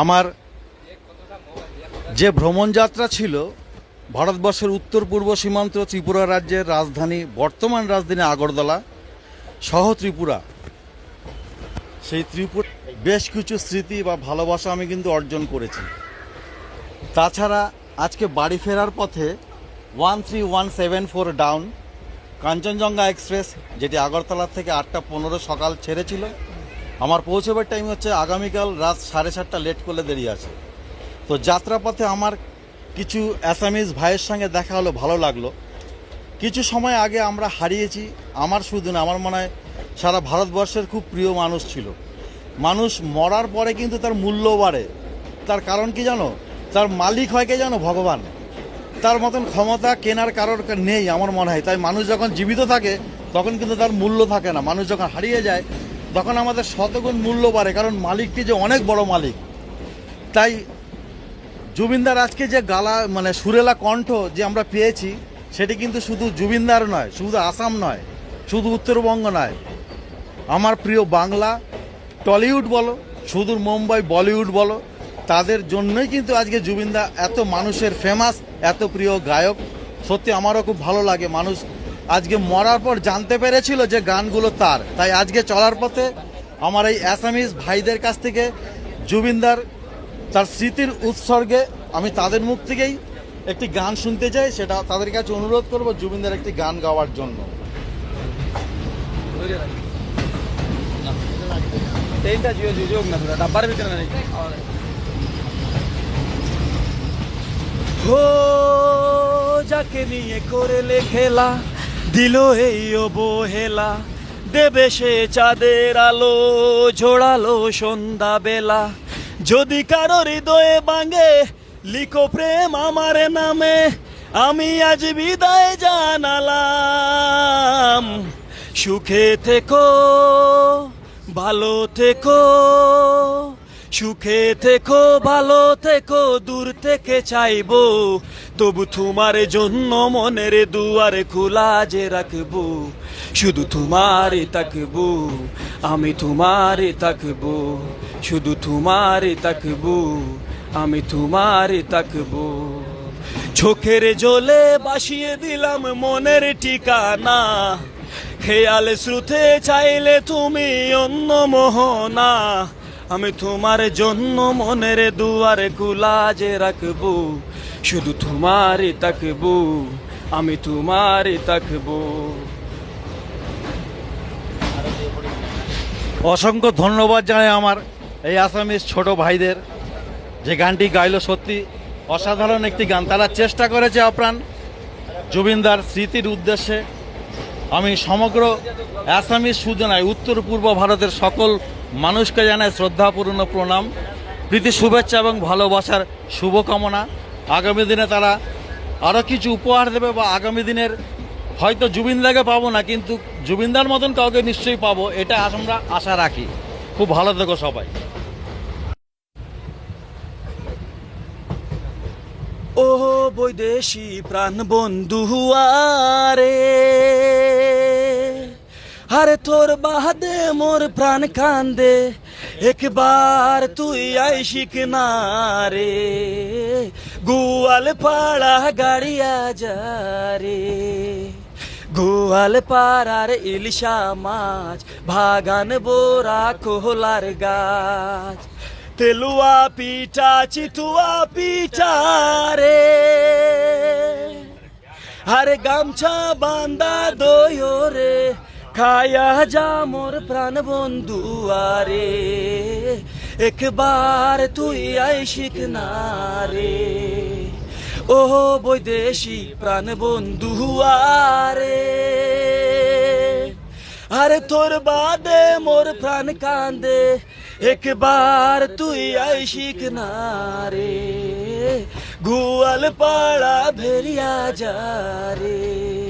আমার যে ভ্রমণ যাত্রা ছিল, ভারতবর্ষের উত্তর পূর্ব সীমান্ত ত্রিপুরা রাজ্যের রাজধানী, বর্তমান রাজধানী আগরতলা সহ ত্রিপুরা। সেই ত্রিপুরা বেশ কিছু স্মৃতি বা ভালোবাসা আমি কিন্তু অর্জন করেছি। তাছাড়া আজকে বাড়ি ফেরার পথে one three one seven four down, Kanchenjunga express, যেটি আগরতলা থেকে আটটা পনেরো সকাল ছেড়েছিল আমার পৌঁছবার টাইম হচ্ছে আগামীকাল রাত সাড়ে সাতটা লেট করলে দেরি আছে। তো যাত্রাপথে আমার কিছু অ্যাসামিজ ভাইয়ের সঙ্গে দেখা হলো, ভালো লাগল। কিছু সময় আগে আমরা হারিয়েছি, আমার শুধু না, আমার মনে হয় সারা ভারতবর্ষের খুব প্রিয় মানুষ ছিল। মানুষ মরার পরে কিন্তু তার মূল্য বাড়ে। তার কারণ কি জানো? তার মালিক হয় কে জানো? ভগবান। তার মতন ক্ষমতা কেনার কারোর নেই আমার মনে হয়। তাই মানুষ যখন জীবিত থাকে, তখন কিন্তু তার মূল্য থাকে না। মানুষ যখন হারিয়ে যায় তখন আমাদের শতগুণ মূল্য বাড়ে, কারণ মালিকটি যে অনেক বড় মালিক। তাই জুবিনদার আজকে যে গালা মানে সুরেলা কণ্ঠ যে আমরা পেয়েছি, সেটি কিন্তু শুধু জুবিনদার নয়, শুধু আসাম নয়, শুধু উত্তরবঙ্গ নয়। আমার প্রিয় বাংলা, টলিউড বলো সুদূর মুম্বাই, বলিউড বলো, তাদের জন্যই কিন্তু আজকে জুবিনদা এত মানুষের ফেমাস এত প্রিয় গায়ক। সত্যি আমারও খুব ভালো লাগে, মানুষ আজকে মরার পর জানতে পেরেছিল যে গানগুলো তার। তাই আজকে চলার পথে আমার এই অ্যাসামিজ ভাইদের কাছ থেকে জুবিনদার তার স্মৃতির উৎসর্গে আমি তাদের মুখ থেকেই একটি গান শুনতে চাই সেটা তাদের কাছে অনুরোধ করব জুবিনদার একটি গান গাওয়ার জন্য। জিও জিও না পুরো ডাব্বার ভিতরে নেই। হো যাকে নিয়ে করেলে খেলা দিল এই অবহেলা। দেবে সে চাঁদের আলো, ঝোড়ালো সন্ধ্যা বেলা যদি কারও হৃদয়ে বাঙে লিখো প্রেম আমার নামে। আমি আজ বিদায় জানালাম। সুখে থেকো, ভালো থেকো। সুখে থেকো, ভালো থেকো, দূর থেকে চাইব। তবু তোমার জন্য মনের দুয়ারে খোলা যে রাখব, শুধু তোমারই তাকবো আমি তোমারই তাকবো শুধু তোমারই তাকবো আমি তোমারই তাকবো চোখের জলে বাসিয়ে দিলাম মনের ঠিকানা খেয়াল শ্রুতে চাইলে তুমি অন্য মোহনা। আমি তোমার জন্য মনের দুয়ারে কুলাজে রাখব। শুধু তোমারই তাকবো আমি তোমারই তাকবো অসংখ্য ধন্যবাদ জানাই আমার এই আসামিস ছোট ভাইদের। যে গানটি গাইলো সত্যি অসাধারণ একটি গান। তারা চেষ্টা করেছে আপ্রাণ জুবিনদার স্মৃতির উদ্দেশ্যে। আমি সমগ্র অ্যাসামিস শুধু নয় উত্তর পূর্ব ভারতের সকল মানুষকে জানাই শ্রদ্ধাপূর্ণ প্রণাম, প্রীতি, শুভেচ্ছা এবং ভালোবাসার শুভকামনা। আগামী দিনে তারা আরও কিছু উপহার দেবে বা আগামী দিনের হয়তো জুবিনদাকে পাবো না, কিন্তু জুবিনদার মতন কাউকে নিশ্চয়ই পাবো, এটা আমরা আশা রাখি। খুব ভালো থেকো সবাই। ও বৈদেশি প্রাণ বন্ধু আরে আরে তোর বাদে মোর প্রাণ কান্দে। একবার তুই আই শিখ না রে। গোয়াল পাড়া গাড়িয়া যা রে। গোয়াল পাড়ার ইলিশা মাছ ভাগান বোরা কোহলার গাছ। তেলুয়া পিঠা, চিতুয়া পিঠা রে। আরে গামছা বান্দা দইও রে। খায়া যা মোর প্রাণ বন্ধু আরে একবার তুই আই শিখ না রে ও বৈদেশি প্রাণ বন্ধু আরে আরে তোর বাদে মোর প্রাণ কান্দে একবার তুই আই শিখ না রে গুয়াল পাড়া ভেরিয়া যা রে